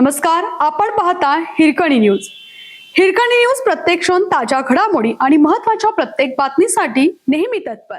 नमस्कार आपण पाहता हिरकणी न्यूज. हिरकणी न्यूज प्रत्येक क्षण ताज्या घडामोडी आणि महत्त्वाच्या प्रत्येक बातमीसाठी नेहमी तत्पर.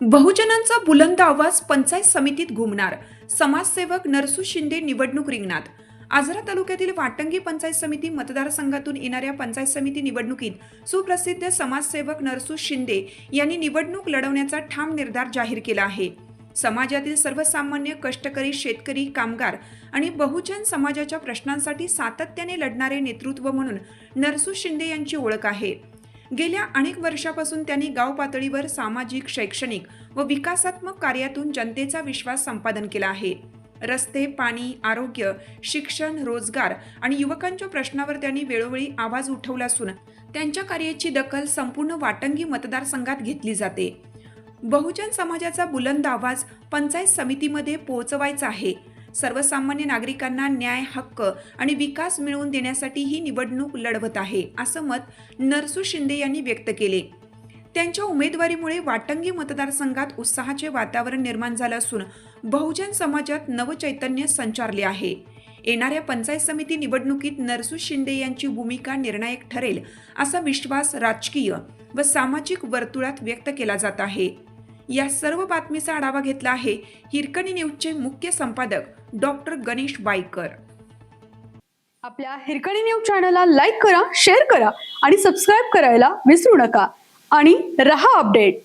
बहुजनांचा बुलंद आवाज पंचायत समितीत घुमणार समाजसेवक नरसू शिंदे निवडणूक रिंगणात. आजरा तालुक्यातील वाटंगी पंचायत समिती मतदारसंघातून येणाऱ्या पंचायत समिती निवडणुकीत सुप्रसिद्ध समाजसेवक नरसू शिंदे यांनी निवडणूक लढवण्याचा ठाम निर्धार जाहीर केला आहे. समाजातील सर्वसामान्य कष्टकरी शेतकरी कामगार आणि बहुजन समाजाच्या प्रश्नांसाठी सातत्याने लढणारे नेतृत्व म्हणून नरसू शिंदे यांची ओळख आहे. गेल्या अनेक वर्षापासून त्यांनी गाव पातळीवर सामाजिक शैक्षणिक व विकासात्मक कार्यातून जनतेचा विश्वास संपादन केला आहे. रस्ते पाणी आरोग्य शिक्षण रोजगार आणि युवकांच्या प्रश्नावर त्यांनी वेळोवेळी आवाज उठवला असून त्यांच्या कार्याची दखल संपूर्ण वाटंगी मतदारसंघात घेतली जाते. बहुजन समाजाचा बुलंद आवाज पंचायत समितीमध्ये पोहोचवायचा आहे. सर्वसामान्य नागरिकांना न्याय हक्क आणि विकास मिळवून देण्यासाठी ही निवडणूक लढवत आहे असं मत नरसू शिंदे यांनी व्यक्त केले. त्यांच्या उमेदवारीमुळे वाटंगी मतदारसंघात उत्साहाचे वातावरण निर्माण झालं असून बहुजन समाजात नवचैतन्य संचारले आहे. येणाऱ्या पंचायत समिती निवडणुकीत नरसू शिंदे यांची भूमिका निर्णायक ठरेल असा विश्वास राजकीय व सामाजिक वर्तुळात व्यक्त केला जात आहे. या सर्व बातमीचा आढावा घेतला आहे हिरकणी न्यूजचे मुख्य संपादक डॉक्टर गणेश बाईकर. आपल्या हिरकणी न्यूज चॅनलला लाईक करा शेअर करा आणि सबस्क्राईब करायला विसरू नका. आणि रहा अपडेट.